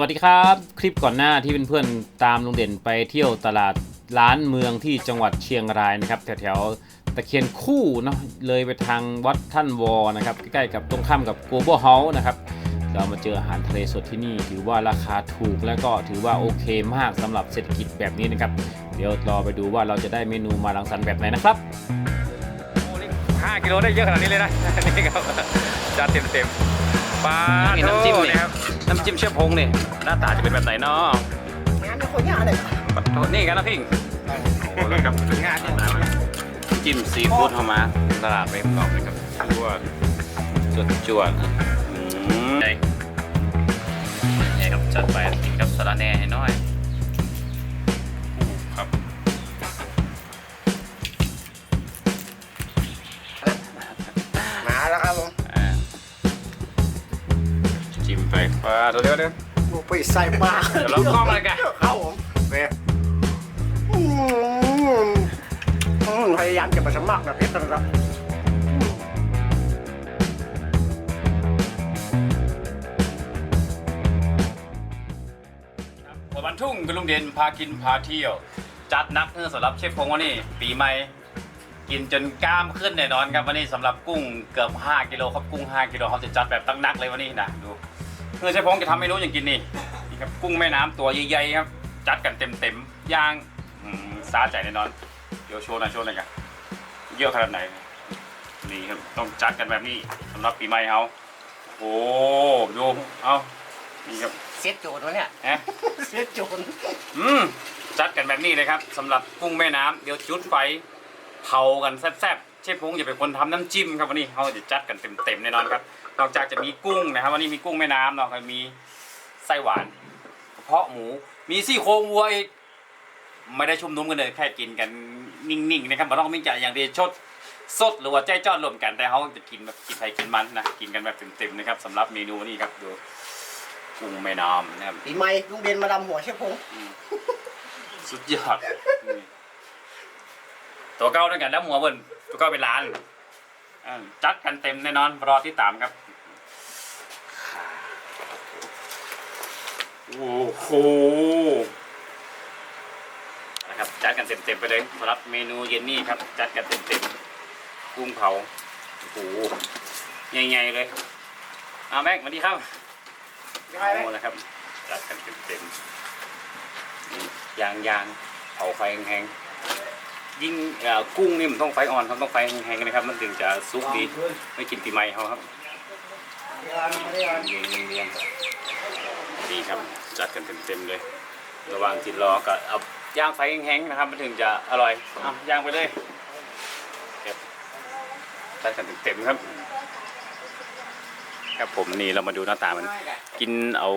วัสดีครับ คลิปก่อนหน้าที่เพื่อนๆตามลุงเด่นไปเที่ยวตลาดร้านเมืองที่จังหวัดเชียงรายนะครับ แถวๆตะเคียนคู่เนาะเลยไปทางวัดท่านวอนะครับ ใกล้ๆกับตรงข้ามกับโกโบเฮาส์นะครับ เรามาเจออาหารทะเลสดที่นี่ ถือว่าราคาถูกและก็ถือว่าโอเคมากสำหรับเศรษฐกิจแบบนี้นะครับ เดี๋ยวรอไปดูว่าเราจะได้เมนูมาลังสรรค์แบบไหนนะครับห้ากิโลได้เยอะขนาดนี้เลยนะนี่ครับจานเต็มเต็มๆ ปลานี่น้ำจิ้มนี่โทนะครับน้ำจิ้มเชฟพงเนี่ยหน้าตาจะเป็นแบบไหนเนาะงานไม่ค่อยยากเลยขอโทษนี่กันนะพี่โอ้โหแล้วครับงานเนี่ยจิ้มซีฟู้ดเข้ามาตลาดเว็บกรอบนะครับจวดจวดจวดอืมนี่นี่ครับจัดไปกินกับสาระแหน่ให้น้อย เดียวเดียวบุกไปใส่ปลาเดี๋ยวเรากล้องเลยกันครับผมเว้ยอืมอืมพยายามจะมาสมัครแบบนี้นะครับผมวันทุ่งคุณลุงเด่นพากินพาเที่ยว จัดหนักเพื่อสำหรับเชฟพงวันนี้ปีใหม่กินจนกล้ามขึ้นแน่นอนครับวันนี้สำหรับกุ้งเกือบ 5 กิโลครับกุ้ง 5 กิโลเขาจะจัดแบบตั้งนักเลยวันนี้นะดู เพื่อเชฟพงจะทำเมนูอย่างกินนี่นี่ครับกุ้งแม่น้ำตัวใหญ่ๆครับ จัดกันเต็มๆย่างอืมซาใจแน่นอน เดี๋ยวโชว์หน่อยโชว์หน่อยกันเยอะขนาดไหน นี่ครับต้องจัดกันแบบนี้สำหรับปีใหม่เขาโอ้ดูเอานี่ครับเซ็ตโจนวะเนี่ยเอ๊ะเซ็ตโจนอืมจัดกันแบบนี้เลยครับสำหรับกุ้งแม่น้ำเดี๋ยวจุดไฟเผากันแซ่บๆเชฟพงอย่าเป็นคนทำน้ำจิ้มครับวันนี้เขาจะจัดกันเต็มๆแน่นอนครับ นอกจากจะมีกุ้งนะครับวันนี้มีกุ้งแม่น้ำเนาะก็มีไส้หวานกระเพาะหมู มีซี่โครงวัวอีกไม่ได้ชุมนุมกันเลยแค่กินกันนิ่งๆนะครับไม่ต้องมีจ่ายอย่างเดียวชดสดหรือว่าใจจ้อนรวมกันแต่เขาจะกินแบบกินไทยกินมันนะกินกันแบบเต็มๆนะครับสำหรับเมนูนี้ครับดูกุ้งแม่น้ำนะครับปีใหม่ลุงเด่นมาดำหัวใช่พงสุดยอดนี่ตัวเก้าด้วยกันแล้วหัวเบิ้ลตัวเก้าเป็นล้านอ่า จัดกันเต็มแน่นอน รอที่ตามครับ โอ้โหนะครับจัดกันเต็มๆไปเลยสำหรับเมนูเย็นนี่ครับ จัดกันเต็มๆกุ้งเผาโอ้โหใหญ่ๆเลยเอาแม็กมาดีครับยังไงไหมโอ้นะครับจัดกันเต็มๆนี่ยางยางเผาไฟแห้งๆ ยิ่งเอ่อกุ้งนี่มันต้องไฟอ่อนครับต้องไฟแห้งๆนะครับ มันถึงจะสุกดีไม่กินปีใหม่เขาครับเรียงเรียงเรียงดีครับจัดกันเต็มๆเลย ระหว่างกินรอก็เอาย่างไฟแห้งๆนะครับ มันถึงจะอร่อยเอาย่างไปเลยเก็บจัดกันเต็มๆครับ ครับผมนี่เรามาดูหน้าตามัน กินเอา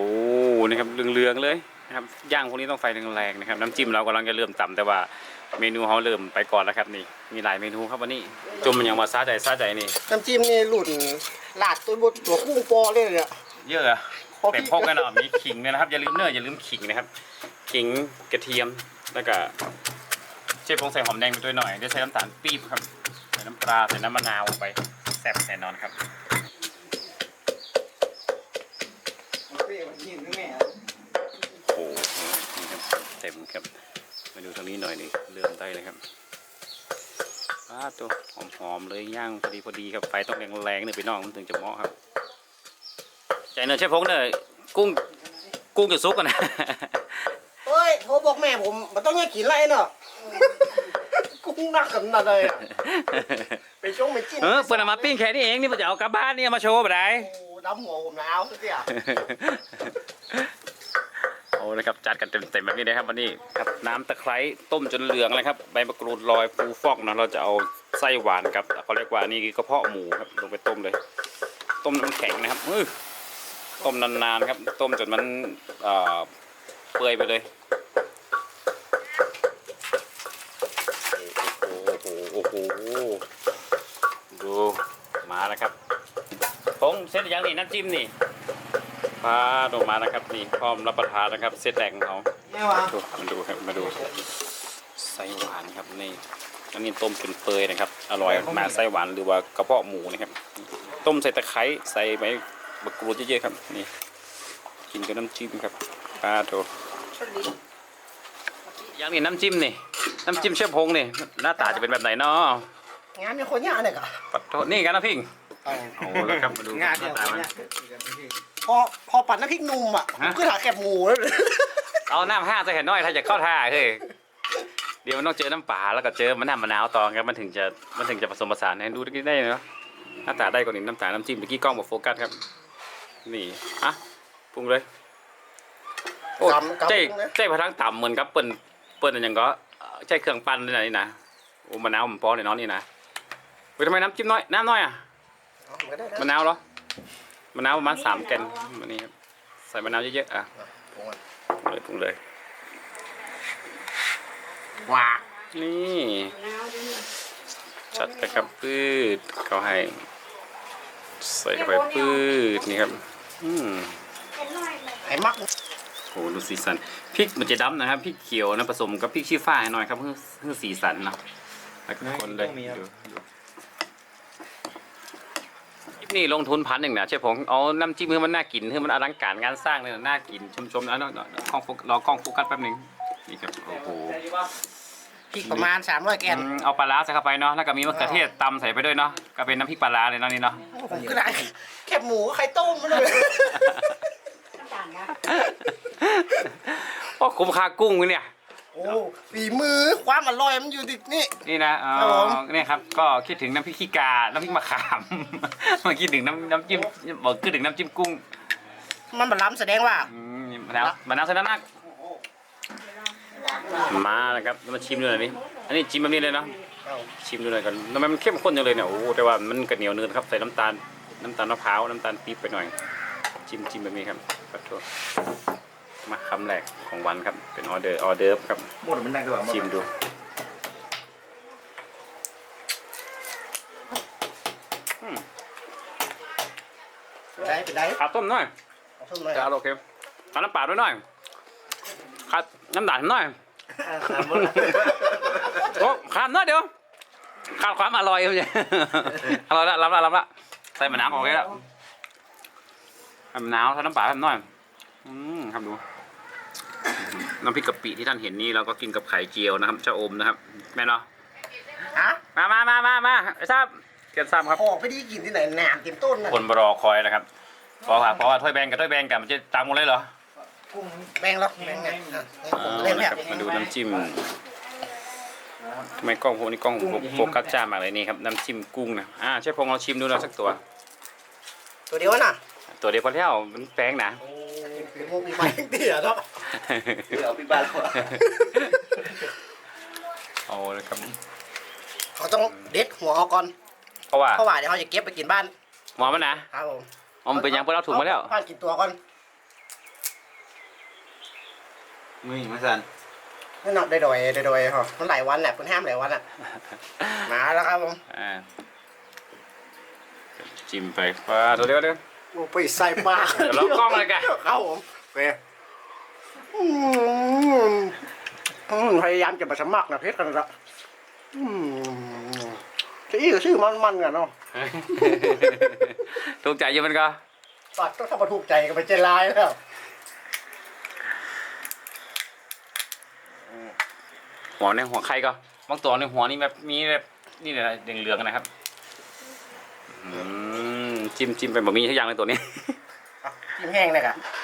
นะครับเรืองๆเลยนะครับย่างพวกนี้ต้องไฟแรงๆนะครับ น้ำจิ้มเรากำลังจะเริ่มต่ำแต่ว่า เมนูเขาเริ่มไปก่อนแล้วครับนี่ มีหลายเมนูครับวันนี้จมมันยังมาซาใจซาใจนี่ น้ำจิ้มนี่หลุดลาดตัวบดตัวกุ้งปอเลยเนี่ย เยอะอะเต็มพกกันเนาะมีขิงด้วยนะครับอย่าลืมเนื้ออย่าลืมขิงนะครับขิงกระเทียมแล้วก็เชฟพงใส่หอมแดงไปด้วยหน่อยเดี๋ยวใช้น้ำตาลปี๊บครับใส่น้ำปลาใส่น้ำมะนาวลงไปแซ่บแน่นอนครับ โอ้โหนี่ครับเต็มครับ มาดูทางนี้หน่อยนี่เลื่อมได้เลยครับอ้าตัวหอมๆเลยย่างพอดีพอดีครับไฟต้องแรงๆเนี่ยไปน้องมันถึงจะเหมาะครับ ใจเนยใช่พงเนยกุ้งกุ้งจะซุกกันนะเฮ้ยโทรบอกแม่ผมมันต้องแยกกินไรเนาะกุ้งหนักขนาดเลยอะไปชงไปจิ้นเออเปิดเอามาปิ้งแค่นี้เองนี่มันจะเอากลับบ้านนี่เอามาโชว์ไปไหนโอ้ดำหัวผมหนาวสุดเสียโอ้นะครับจัดกันเต็มๆแบบนี้นะครับวันนี้ครับน้ำตะไคร้ต้มจนเหลืองเลยครับใบมะกรูดลอยฟูฟอกนะเราจะเอาไส้หวานครับเขาเรียกว่านี่กระเพาะหมูครับลงไปต้มเลย ต้มน้ำแข็งนะครับต้มนานๆครับ ต้มจนมันเเปื่อยไปเลยโอ้โหดูมาแล้วครับพงเส้นอย่างนี้น้ำจิ้มนี่ พาลงมานะครับนี่พร้อมรับประทานนะครับเซตแรกของเขาแม่วะดูมาดูครับมาดูไส้หวานครับนี่อันนี้ต้มจนเปื่อยนะครับ อร่อยมากไส้หวานหรือว่ากระเพาะหมูนะครับ ต้มใส่ตะไคร้ใส่ใบมะกรูดเยอะๆครับนี่กินกับน้ำจิ้มครับปลาโถอย่างนี้น้ำจิ้มนี่น้ำจิ้มเชฟพงนี่หน้าตาจะเป็นแบบไหนเนาะงานมีคนยากเนี่ยกะปัดโทษนี่กันนะพิงโอ้แล้วครับมาดูงานหเดีน้ายวตากันมันเนี่ย พอพอปัดน้ำพริกหนุ่มอะผมก็หาแคบหมูแล้วเอาน้ำห้าใส่เห็นน้อยถ้าจะเข้าท่าเฮ้ยเดี๋ยวมันต้องเจอน้ำป่าแล้วก็เจอมันน้ำมะนาวตอนครับมันถึงจะมันถึงจะผสมผสานให้ดูได้เนาะหน้าตาได้กว่านี้น้ำตาลน้ำจิ้มเมื่อกี้กล้องบอกโฟกัสครับ นี่อะปรุงเลยโอ้กำกำใจปรุงนะใจพลังต่ำเหมือนกับเปิ้นเปิ้นอันหยังก็ใช้เครื่องปั้นด้วยนะนี่นะโอ้มะนาวมันปอเนี่ยเนาะนี่นะเฮ้ยทำไมน้ำจิ้มน้อยน้ำน้อยอะเอาก็ได้นะมะนาวเหรอ มะนาวประมาณสามแกนวันนี้ครับใส่มะนาวเยอะๆอะปรุงก่อนปรุงเลยปรุงเลยว้านี่จัดไปครับปืดเขาให้ใส่เข้าไปปืดนี่ครับอืมไอ้มักโหดูสีสันพริกมันจะดำนะครับพริกเขียวนะผสมกับพริกชี้ฟ้าหน่อยครับเพื่อเพื่อสีสันเนาะแล้วก็คนเลยดูดูคลิป นี้ลงทุนพันหนึ่งนะเชฟผมเอาน้ำจิ้มให้มันน่ากินให้มันอลังการงานสร้างเลยนะน่ากินชมๆนะเนาะเนาะกล้องโฟกัสรอกล้องโฟกัสแป๊บหนึงนี่ครับโอ้โหพริกประมาณ 300 แกนอืมเอาปลาร้าใส่เข้าไปเนาะแล้วก็มีมะเขือเทศตำใส่ไปด้วยเนาะก็เป็นน้ำพริกปลาร้าเลยเนาะนี่เนาะ ผมก็ได้แคบหมูไข่ต้มมาเลยโอ้คุ้มค่ากุ้งเนี่ย โอ้ฝีมือความอร่อยมันอยู่ที่นี่ นี่นะเอครับผมอเนี่ยครับ ก็คิดถึงน้ำพริกขี้กา น้ำพริกมะขาม มาคิดถึงน้ำน้ำจิ้มบอกคิดถึงน้ำจิ้มกุ้งมันบาล้ำแสดงว่าอืมมะนาวมะนาวใส่น้ำนักมาแล้วครับมาชิมดูหน่อยนี่อันนี้ชิมแบบนี้เลยเนาะ ชิมดูหน่อยกันทำไมมันเข้มข้นจังเลยเนี่ย โอ้โหแต่ว่ามันกระเหนียวเนื้อครับ ใส่น้ำตาล น้ำตาลมะพร้าว น้ำตาลปี๊บไปหน่อยจิ้มจิ้มแบบนี้ครับขอโทษ มาคำแรกของวันครับ เป็นออเดอร์ออเดิร์ฟครับหมดมันนั่งตัวชิมดูได้ไปได้ขาดต้มหน่อยเอาส้มหน่อยจะโอเคขาดน้ำเปล่าด้วยหน่อยขาดน้ำด่านหน่อยโอ้ขาดหน่อยเดียวขาดความอร่อยเลยอร่อยละรับละรับละใส่มะนาวโอเคแล้วใส่มะนาวใส่น้ำเปล่าให้หน่อย อืมทำดู น้ำพริกกะปิที่ท่านเห็นนี่เราก็กินกับไข่เจียวนะครับเจ้าอมนะครับ แม่เนาะฮะมามามามามาไอ้ทราบเกินทราบครับ ออกไปดีกินที่ไหนแหนมเต็มต้นน่ะคนรอคอยนะครับเพราะว่าเพราะว่าถ้วยแบงกับถ้วยแบงกันมันจะตามหมดเลยเหรอกุ้งแบ่งแล้วแบ่งไงอะอ่าเล่นแบนะครับบมาดูน้ำจิ้มทำไมกล้องพวกนี้กล้องผมโฟกัสจ้ามากเลยนี่ครับน้ำจิ้มกุ้งนะอ่าเชฟพงษ์เราชิมดูเราสักตัว ตัวเดียวน่ะตัวเดียวพอแล้วมันแป้งนะเป็นพวกมีไม้เตี๋ยเนาะ เอาพี่บ้านแล้วเอาเลยครับ เขาต้องเด็ดหัวออกก่อนเพราะว่าเพราะว่าเดี๋ยวเขาจะเก็บไปกินบ้านหมอมันนะครับผมอ๋อมันเป็นยังเพื่อเราถูกมาแล้วบ้านกินตัวก่อนมึงมาสันนั่นเนาะได้ดอยได้ดอยเหรอมันหลายวันแหละเพิ่นห้ามหลายวันอะมาแล้วครับผมอ่าจิ้มไปฟ้าตัวเดียวเดียวโอ้ไปใส่ปากเดี๋ยวเรากล้องเลยกัน ครับผมโอเค อืมอืมพยายามจะมาสมัครนะเพชรกันละอืมจะอีกชื่อมันมันๆกันเนาะถูกใจอยังมันก็ปัดต้องทำมาถูกใจกันไปเจรายแล้วหัวในหัวไข่ก็บางตัวในหัวนี่แบบมีแบบนี่เลยนะเหลืองๆนะครับอืมจิ้มจิ้มไปบะหมี่ทุกอย่างเลยตัวนี้อะจิ้มแห้งเลยค่ะอื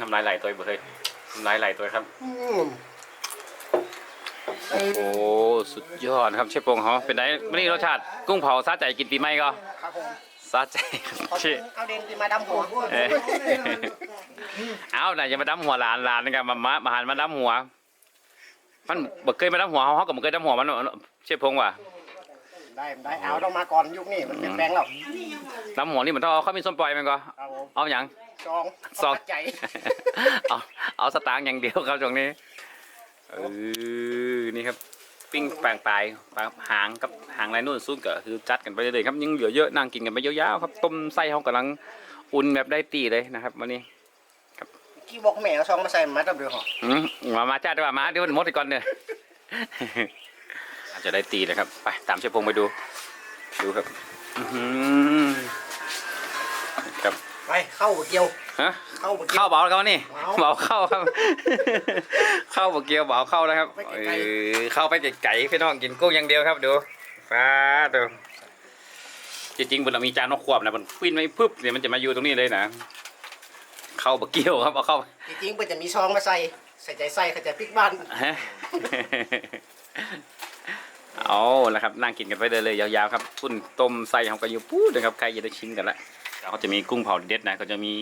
น้ำลายไหลตัวเบเลยน้ำลายไหลตัวครับอืมโอ้โห สุดยอดครับเชฟปงเขาเป็นไงวันนี้รสชาติกุ้งเผาซาใจกินปีใหม่ก็ครับผมซาใจขอชื่อเอาเดนกินมาดำหัวเอ้ยเอาไหนจะมาดำหัวหลานหลานนะครับมามามาหันมาดำหัว มันบ่เคยมาดำหัวเขาเขาก็บ่เคยดำหัวมันเนอะเชฟพงว่ะได้ได้เอาต้องมาก่อนยุคนี้มันเปลี่ยนแปลงแล้วดำหัวนี่มันต้องเอาเข้ามีส้นปล่อยมันก็ครับผมเอาอย่าง ซองซองปัจใจเอาเอาสตางค์อย่างเดียวครับช่วงนี้เออนี่ครับ ปิ้งแปลงปลายปลาหางกับหางลายนุ่นซุ่นก็คือจัดกันไปเลยๆครับยังเหลือเยอะนั่งกินกันไปยาวๆครับต้มไส้เขากำลังอุ่นแบบได้ตีเลยนะครับวันนี้ที่บอกแม่เอาซองมาใส่มาตับเดียวเหรออืมมามาจ้าดีกว่ามาเดี๋ยวมันหมดอีกก่อนเนี่ยอาจจะได้ตีเลยครับ ไปตามเชฟพงไปดู ดูครับ อื้อหือ ไปเข้าเกี่ยว ฮะเข้าเกี่ยวเข้าเบาแล้วครับนี่เบาเบาเข้าครับ เข้าบกเกียวเบาเข้านะครับไปไกลๆ เออเข้าไปไก่พี่น้องกินกุ้งอย่างเดียวครับดูฟ้าดูจริงๆบนเรามีจานนกควบนะมันฟินไว้ปุ๊บเนี่ยมันจะมาอยู่ตรงนี้เลยนะเข้าบกเกียวครับเอาเข้าจริงๆเพิ่นจะมีซองมาใส่ใส่ใจใส่เข้าใจพริกบ้านฮะ เอาละครับนั่งกินกันไปเลยเลยยาวๆครับปุ้นต้มไส้ของกันอยู่ปู๊ดนะครับใครจะได้ชิมกันละ เขาจะมีกุ้งเผาเด็ดนะก็จะมี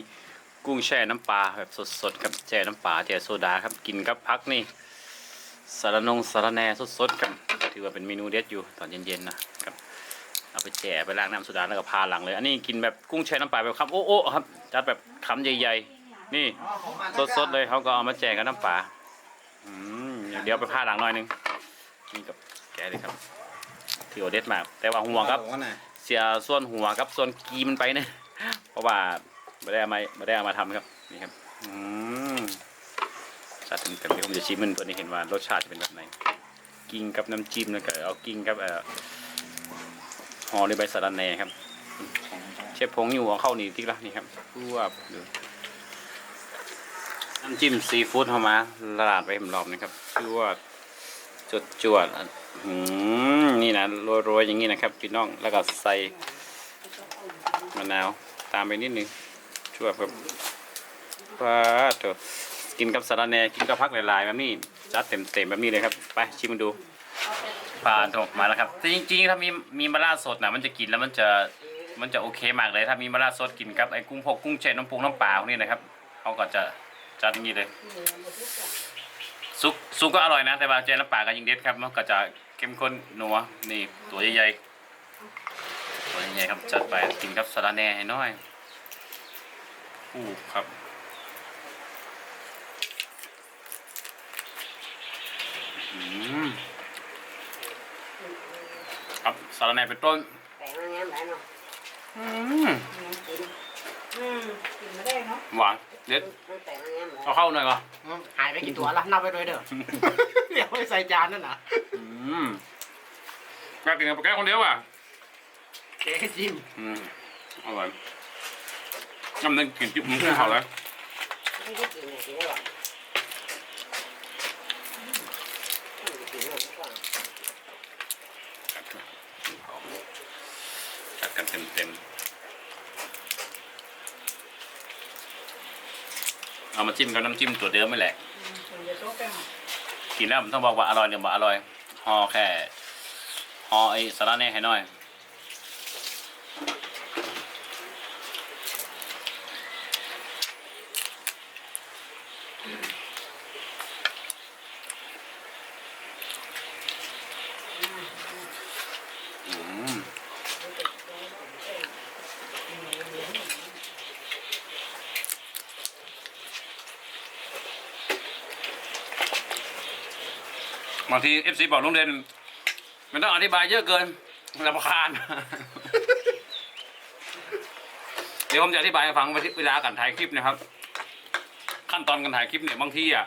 กุ้งแช่น้ำปลาแบบสดๆครับแช่น้ำปลาแช่โซดาครับกินกับพักนี่สารนงสารแหน่สดๆครับถือว่าเป็นเมนูเด็ดอยู่ตอนเย็นๆนะครับเอาไปแช่ไปล้างน้ำโซดาแล้วก็พาหลังเลย อันนี้กินแบบกุ้งแช่น้ำปลาแบบคำโอ้ๆครับจัดแบบคำใหญ่ๆ นี่สดๆเลยเขาก็เอามาแจกกับน้ำปลาอืมเดี๋ยวไปผ้าหลังหน่อยหนึงนี่กับแกเลยครับถือว่าเด็ดมาก แต่ว่าหัวครับ เสียส่วนหัวกับส่วนกีมันไปเนะ เพราะว่าไม่ได้เอามาไม่ได้เอามาทำครับนี่ครับอืมจัดเต็มๆที่ผมจะชิมมันตัวนี้เห็นว่ารสชาติจะเป็นแบบไหน กินกับน้ำจิ้มแล้วก็เอากินกับเอ่อห่อด้วยใบสะระแหน่ครับ เชฟพงอยู่เอาเข้านี่ติ๊กละนี่ครับรวบดูน้ำจิ้มซีฟู้ดเข้ามาละลาดไปผมรอบนะครับชื่อว่าจดจวดอืมนี่นะโรยๆอย่างนี้นะครับพี่น้องแล้วก็ใส่มะนาวามไปนิดนึงช่วยแบบว้าเถอะกินกับสาระแหน่กินกับพักหลายๆแบบนี้จัดเต็มๆแบบนี้เลยครับ ไปชิมดูปลาถกมาแล้วครับแต่จริงๆ ถ้ามีมีมะระสดนะมันจะกินแล้วมันจะมันจะโอเคมากเลย ถ้ามีมะระสดกินกับไอ้กุ้งพกกุ้งแช่น้ำปูน้ำปลาพวกนี้นะครับเขาก็จะจัดอย่างนี้เลยซุปซุปก็อร่อยนะ แต่ว่าเจน้ำปลาก็ยิ่งเด็ดครับมันก็จะเข้มข้นนัวนี่ตัวใหญ่ๆตัวใหญ่ๆครับจัดไปกินครับสาระแหน่ให้น้อย อู้ครับอืมครับสาระแหน่เป็นต้นแต่มันยังแบบเนาะอืมกินอืมกินไม่ได้เนาะหวานเด็ดมันแต่มันยังแบบเอาเข้าหน่อยก่อนอืมหายไปกี่ตัวละนับไปด้วยเด้อ เดี๋ยวไปใส่จานนั่นน่ะอืมแม่กินกับแก้คนเดียวอะ เจ๊จิ้มอืมอร่อย น้ำนึงกินจุ๊บมันขึ้นเขาแล้วไม่ได้กินเลยกินได้หรอไม่ได้กินเลยก่อนจัดกันเต็มเต็มเอามาจิ้มกับน้ำจิ้มตัวเดิมไม่แหละมันจะต้องไปหากินแล้วมันต้องบอกว่าอร่อยหรือบ่อร่อยห่อแค่ห่อไอ้สาระแหน่ให้หน่อยางทีเอฟซีบอกลุงเด่นมันต้องอธิบายเยอะเกินรำคาญ เดี๋ยวผมจะอธิบายให้ฟังเวลาการถ่ายคลิปนะครับ ขั้นตอนการถ่ายคลิปเนี่ยบางทีอะ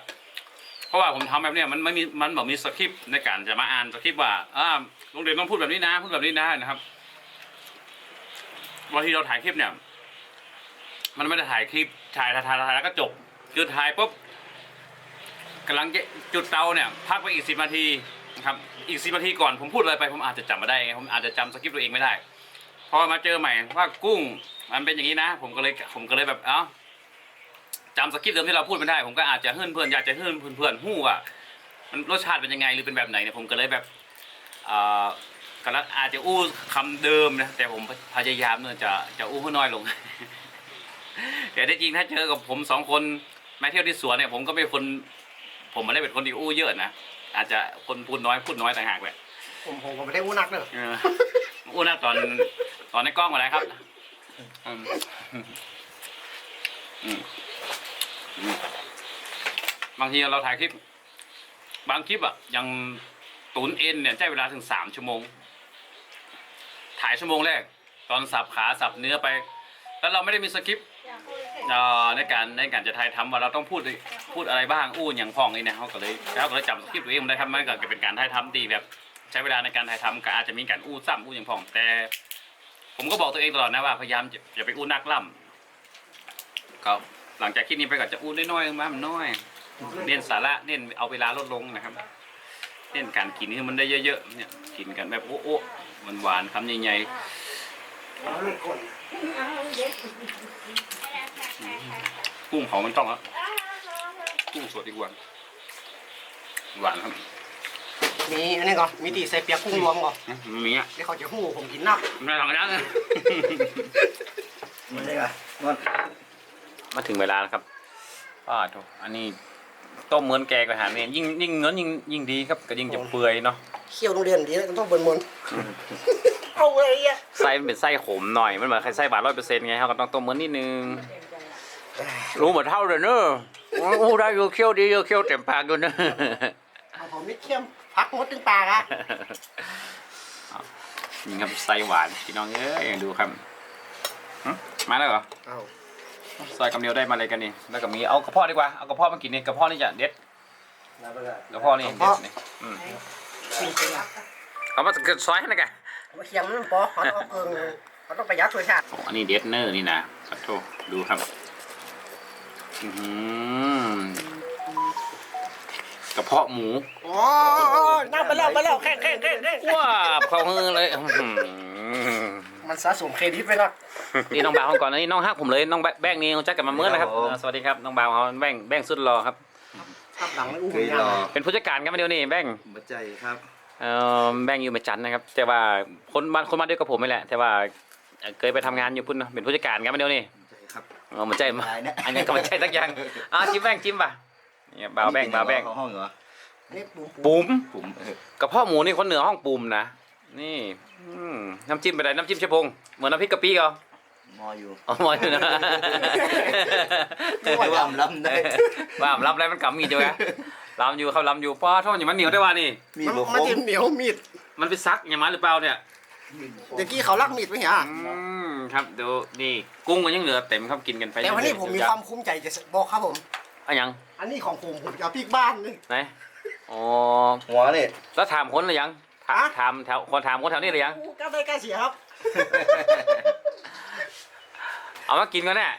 เพราะว่าผมทำแบบเนี้ยมันไม่มีมันแบบมีสคริปต์ในการจะมาอ่านสคริปต์ว่าอ่าลุงเด่นต้องพูดแบบนี้นะ พูดแบบนี้นะนะครับบางทีเราถ่ายคลิปเนี่ย มันไม่ได้ถ่ายคลิปถ่ายถ่ายถ่ายถ่ายแล้วก็จบคือถ่ายปุ๊บ กำลังจะจุดเตาเนี่ยพักไปอีกสิบนาทีนะครับอีกสิบนาทีก่อนผมพูดอะไรไปผมอาจจะจำไม่ได้ไงผมอาจจะจำสคริปต์ตัวเองไม่ได้ พอมาเจอใหม่ว่ากุ้งมันเป็นอย่างนี้นะ ผมก็เลยผมก็เลยแบบเอ้าจำสคริปต์เดิมที่เราพูดไม่ได้ ผมก็อาจจะเฮื่อนเพื่อนอยากจะเฮื่นเพื่อนเพื่อนหู้ว่ามันรสชาติเป็นยังไงหรือเป็นแบบไหนเนี่ยผมก็เลยแบบเอ่อกำลังอาจจะอู้คำเดิมนะแต่ผมพยายามเนี่ยจะจะอู้ให้น้อยลง แต่ที่จริงถ้าเจอกับผมสองคนมาเที่ยวที่สวนเนี่ยผมก็ไม่คน ผมไม่ได้เป็นคนที่อู้เยอะนะอาจจะคนพูดน้อยพูดน้อยต่างหากแหละผมผมก็ไม่ได้อู้นักเด้อเอออู้นะตอนตอนในกล้องมาแล้วครับอืมอืมอืมบางทีเราถ่ายคลิป บางคลิปอะอย่างตุนเอ็นเนี่ยใช้เวลาถึงสามชั่วโมง ถ่ายชั่วโมงแรก ตอนสับขาสับเนื้อไป แล้วเราไม่ได้มีสคริปต์เอ่อในการในการจะถ่ายทำว่าเราต้องพูด พูดอะไรบ้างอู้อย่างพ้องนี่นะเขาก็เลยเขาก็เลยจำสคริปต์ตัวเองมาได้ทำมันก็เป็นการถ่ายทำดีแบบ ใช้เวลาในการถ่ายทำก็อาจจะมีการอู้ซ้ำอู้อย่างพ้องแต่ ผมก็บอกตัวเองตลอดนะว่าพยายามจะอย่าไปอู้นักล่ก็หลังจากคลิปนี้ไปก็จะอู้น้อยๆมามันน้อยเน้นสาระเน้นเอาเวลาลดลงนะครับเน้นการกินให้มันได้เยอะๆเนี่ยกินกันแบบโอ้ๆหวานๆคำใหญ่ๆกุ้งเผามันต้องแล้ว กุ้งสดดีกว่าหวานครับมีอันนี้ก่อนมีตีใส่เปียกกุ้งรวมก่อนอืมมีอะเดี๋ยวเขาจะหูผมกินนักไม่ทำกันนะมันได้ไงนอนมาถึงเวลาแล้วครับป้าโถอันนี้ต้มเหมือนแกงอาหารเนี่ยยิ่งยิ่งเนื้อยิ่งยิ่งดีครับก็ยิ่งจะเปื่อยเนาะเคี่ยวโรงเรียนดีนะต้องเบิ่นมนเอาเลยอะไส้มันเป็นไส้ขมหน่อยมันเหมือนไส้บาทร้อยเปอร์เซ็นต์ไงเขาก็ต้องต้มเหมือนนิดนึงรู้หมดเท่าเลยเนอะ โอ้ได้อยู่เคี่ยวดีอยู่เคี่ยวเต็มปากอยู่เนอะเอาผมนิดเข้มพักหมดถึงปากอะนี่ครับไส้หวานพี่น้องเอ้ยดูครับหึมาแล้วเหรอเอาซอยกำเดียวได้มาเลยกันนี่แล้วก็มีเอากระเพาะดีกว่าเอากระเพาะมากินนี่กระเพาะนี่จะเด็ดแล้วก็ได้กระเพาะนี่เด็ดนี่อืมจริงๆอะเอามาซอยให้หน่อยกันมาเคียงมันปอเขาต้องเอาเกิงเขาต้องประหยัดช่วยชาติโอ้อันนี้เด็ดเนอร์นี่นะขอโทษดูครับ อือหือกระเพาะหมูอ๋อนั่งไปแล้วไปแล้วแข่งแข่งแข่งแข่งว้าบเข้ามือเลยอื้อหือมันสะสมเครดิตไว้เนาะนี่น้องบ่าวเขาก่อนนะนี่น้องฮักผมเลยน้องแบแบ้งนี่รู้จักกันมาเมื่อนะครับเออสวัสดีครับน้องบ่าวเขาแบ้งแบ้งสุดรอครับ ทับหลังแล้วอู้เคหูยยารอเป็นผู้จัดการกันมาเดียวนี่แบ้งบัใจครับ เออแบ้งอยู่เมจันทน์นะครับ แต่ว่าคนบ้านคนบ้านเดียวกับผมนี่แหละ แต่ว่าเอ่อเคยไปทำงานอยู่พุ่นเนอะเป็นผู้จัดการกันมาเดียวนี่บัใจ ครับ เออมันใจมาตายเนี่ย อันนี้ก็มันใจสักอย่างอะจิ้มแบ้งจิ้มป่ะเนี่ยบ่าวแบ้งบ่าวแบ้งของห้องเหรอนี่ปุ่มบุ๋มผมเออกระเพาะหมูนี่คนเหนือห้องปุ่มนะนี่อืมน้ำจิ้มไปไหนน้ำจิ้มเชฟพงเหมือนน้ำพริกกะปิเหรอมออยู่อ๋อหมออยู่นะไม่ว่าล้ำได้ว่ารับอะไรมันกำมีดอยู่ไงลำอยู่เขาลำอยู่ป้าท่ออย่างมันเหนียวได้ว่านี่ มีมันบวมันคมจะเหนียวมีดมันไปซักอย่างมันหรือเปล่าเนี่ยเมื่อกี้เขาลักมีดไว้เหรออืม ครับเดี๋ยวนี่กุ้งมันยังเหลือเต็มครับกินกันไปแต่วันนี้ผมมีความคุ้มใจจะบอกครับผม อะยังอันนี้ของผมผมจะเอาพริกบ้านนี่ ไหนอ๋อหัวเนี่ยแล้วถามคนหรือยังถามฮะ ถามแถวคนถามคนแถวนี้หรือยังอู้กล้าได้กล้าเสียครับ เอามากินกันแน่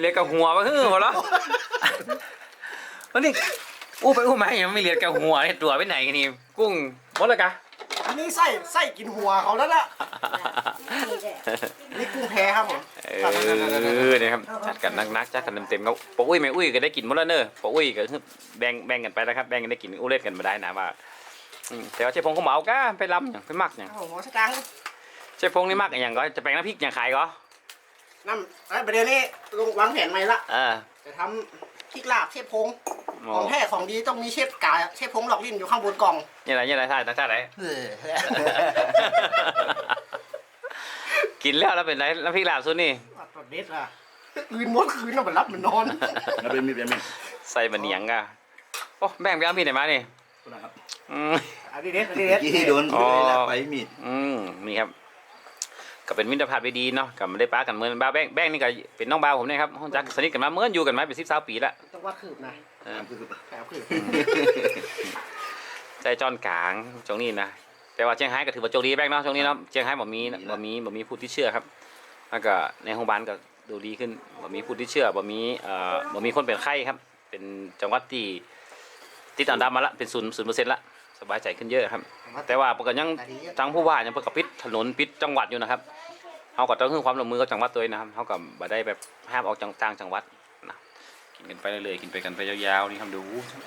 เรียกกับหัวมาฮือหมดแล้ววันนี้อู้ไปอู้มายังไม่เรียกกับหัวเนี่ยตัวไปไหนกันนี่กุ้งหมดเลยกะ อันนี้ไส้ไส้กินหัวเขาแล้วล่ะนี่กุ้งแพ้ครับผมเออเนี่ยครับจัดกันนักๆจัดกันเต็มๆเขาปะอุ้ยแม่อุ้ยก็ได้กินหมดแล้วเนอะปะอุ้ยก็คือแบ่งแบ่งกันไปนะครับแบ่งกันได้กินอู้เล่นกันมาได้นะว่าอืมแต่ว่าเชฟพงเขาเหมาก้าไปลำอย่างไปมักอย่างครับผมหมอสตางค์เชฟพงนี่มักอย่างก็จะแปลงน้ำพริกอย่างขายก็น้ำไอ้ประเดี๋ยวนี้ลงวางแผนใหม่ละเออจะทำพริกลาบเชฟพงโอ้ ของแท้ของดีต้องมีเชฟกาเชฟพงหลอกลิ้นอยู่ข้างบนกล่องนี่อะไรนี่อะไรท่าท่าไหนเออกินแล้วแล้วเป็นไรน้ำพริกลาบซุดนี่อัดเด็ดอะคืนมดคืนน่ะมันรับมันนอนแล้วเป็นมีดเป็นมีดใส่บะเหนียงอะโอ้แบ่งไปเอามีดไหนมานี่นะครับอืมอันนี้เด็ดอันนี้เด็ดยี่ที่โดนอ๋อเลยลากไปมีดอืมนี่ครับก็เป็นมิตรภาพที่ดีเนาะกับไม่ได้ป้ากันเหมือนบ้าวแบ้งแบ้งนี่ก็เป็นน้องบ่าวผมเนี่ยครับห้องจักสนิทกันมาเหมื่อนอยู่กันมาเป็นสิบสาปีละ ต้องว่าคืบนะเออคือแถวคืบใจจอนกลางช่วงนี้นะแต่ว่าเชียงไฮ้ก็ถือว่าโชคดีแบ้งเนาะช่วงนี้เนาะเชียงไฮ้บ่มีบ่มีบ่มีผู้ที่เชื่อครับแล้วก็ในโรงพยาบาลก็ดูดีขึ้นบ่มีผู้ที่เชื่อบ่มีเอ่อบ่มีคนเป็นไข้ครับ เป็นจังหวัดที่ติดอันดับมาละเป็นศูนย์ศูนย์เปอร์เซ็นต์ละสบายใจขึ้นเยอะครับ แต่ว่าปกติยังแต่ดีอะทางผู้ว่ายังเพิ่งกับปิดถนนปิดจังหวัดอยู่นะครับเขาก็ต้องให้ความร่วมมือกับจังหวัดตัวเองนะครับเขาก็บ่ได้แบบห้ามออกจังต่างจังหวัดนะ กินกันไปเรื่อยๆกินไปกันไปยาวๆนี่ครับดู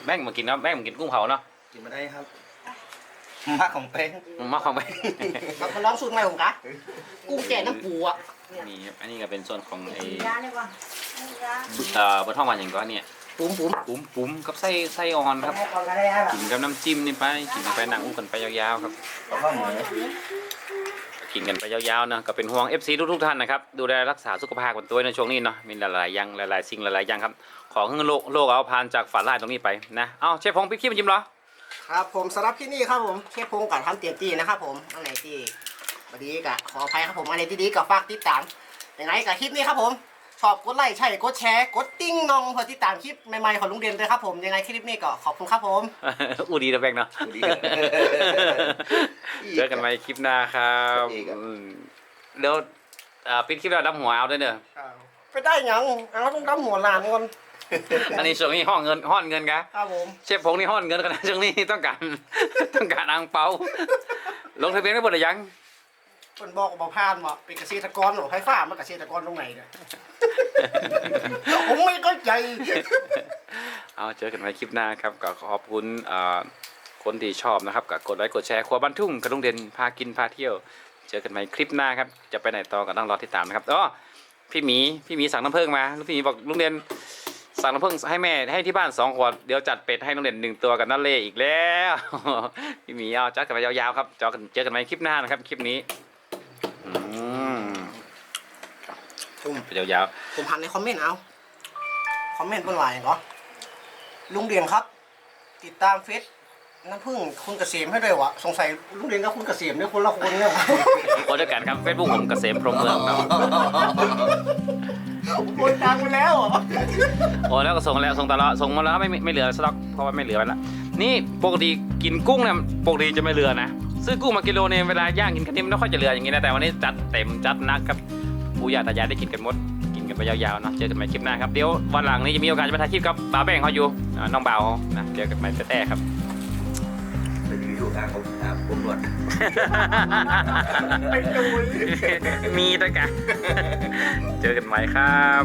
แม่งมากินนะแม่งมากินกุ้งเผาเนาะกินมาได้ครับมาของแป้งมาความไปเรามาลองสูตรใหม่ผมกะกุ้งแก่น้ำปูอะนี่ครับอันนี้ก็เป็นส่วนของไอ้ยาเลยว่ะยาเอ่อบนท้องวันอย่างก็เนี่ยปุ้มปุ้มปุ้มปุ้มกับไส้ไส้อ่อนครับให้ก่อนก็ได้แล้วกินกับน้ำจิ้มนี่ไปกินกันไปนั่งอู้กันไปยาวๆครับกับข้าวหมู กินกันไปยาวๆนะก็เป็นห่วง FC ทุกๆท่านนะครับดูแลรักษาสุขภาพกันตัวในช่วงนี้เนาะมีหลายๆอย่างหลายๆสิ่งหลายๆอย่างครับขอให้โลกโลกเอาผ่านจากฝันร้ายตรงนี้ไปนะเอ้าเชฟพงศ์พี่ขี้มันยิ้มเหรอครับผมสำหรับที่นี่ครับผมเชฟพงกับทำเตียมตีนะครับผมอันไหนที่บดีกะขออภัยครับผมอันไหนที่ดีก็ฝากติดตามยังไงกับคลิปนี้ครับผม ชอบกดไลค์ใช่กดแชร์กดติ้งนองเพื่อติดตามคลิปใหม่ๆของลุงเด่นด้วยครับผมยังไงคลิปนี้ก็ขอบคุณครับผม อูดีนะแบงค์เนาะดีเจอกันใหม่คลิปหน้าครับอีกอะอืมเดี๋ยวอ่าปิดคลิปแล้วดับหัวเอาด้วยเนอะไปได้หยังเอาต้องดำหัวหลานก่อนอันนี้ช่วงนี้ห้องเงินห้อนเงินกะครับผม เชฟพงนี่ห้อนเงินขนาดช่วงนี้ต้องการ ต้องการอังเปาลงทะเบียนได้หมดหรือยัง คนบอกกับพานว่าเป็นเกษตรกรหรอไฟฟ้ามันเกษตรกรตรงไหนเนี่ย ผมไม่เข้าใจ เอาเจอกันใหม่คลิปหน้าครับก็ขอบคุณอ่าคนที่ชอบนะครับก็กดไลค์กดแชร์ครัวบ้านทุ่งกระลุงเด่นพากินพาเที่ยว เจอกันใหม่คลิปหน้าครับจะไปไหนต่อก็ต้องรอติดตามนะครับอ๋อพี่หมีพี่หมีสั่งน้ำผึ้งมาลูกพี่หมีบอกลุงเด่นสั่งน้ำผึ้งให้แม่ให้ที่บ้านสองขวดเดี๋ยวจัดเป็ดให้ลุงเด่นหนึ่งตัวกับนั่นเล่อีกแล้ว พี่หมีเอาจัดกันไปยาวๆครับเจอกันเจอกันใหม่คลิปหน้านะครับคลิปนี้อืม จุ่มไปยาวผมหันในคอมเมนต์เอาคอมเมนต์เป็นว่าอย่างก็ลุงเดียนครับ ติดตามเฟซน้ำพึ่งคุณเกษมให้ด้วยวะสงสัยลุงเดียนกับคุณเกษมเนี่ยคนละคนเนี่ยๆคนเดียวกันครับเฟซบุ๊กผมเกษมพรหมเมืองครับโอนตังไปแล้วเหรอโอ้แล้วก็ส่งแล้วส่งตลอดส่งมาแล้วไม่ไม่ไม่เหลือสต็อกเพราะว่าไม่เหลือแล้วนี่ปกติกินกุ้งเนี่ยปกติจะไม่เหลือนะซื้อกุ้งมากิโลเนี่ยเวลาย่างกินกันนี่มันไม่ค่อยจะเหลืออย่างนี้นะแต่วันนี้จัดเต็มจัดหนักครับ ปู่ย่าตายายได้กินกันหมด กินกันไปยาวๆเนาะเจอกันใหม่คลิปหน้าครับเดี๋ยววันหลังนี้จะมีโอกาสจะไปถ่ายคลิปกับบ่าวแป้งเขาอยู่อ่าน้องบ่าวเขานะเจอกันใหม่แต่ๆครับ ไปอยู่ทางผมครับผมหนวดไปดู มีด้วยกัน เจอกันใหม่ครับ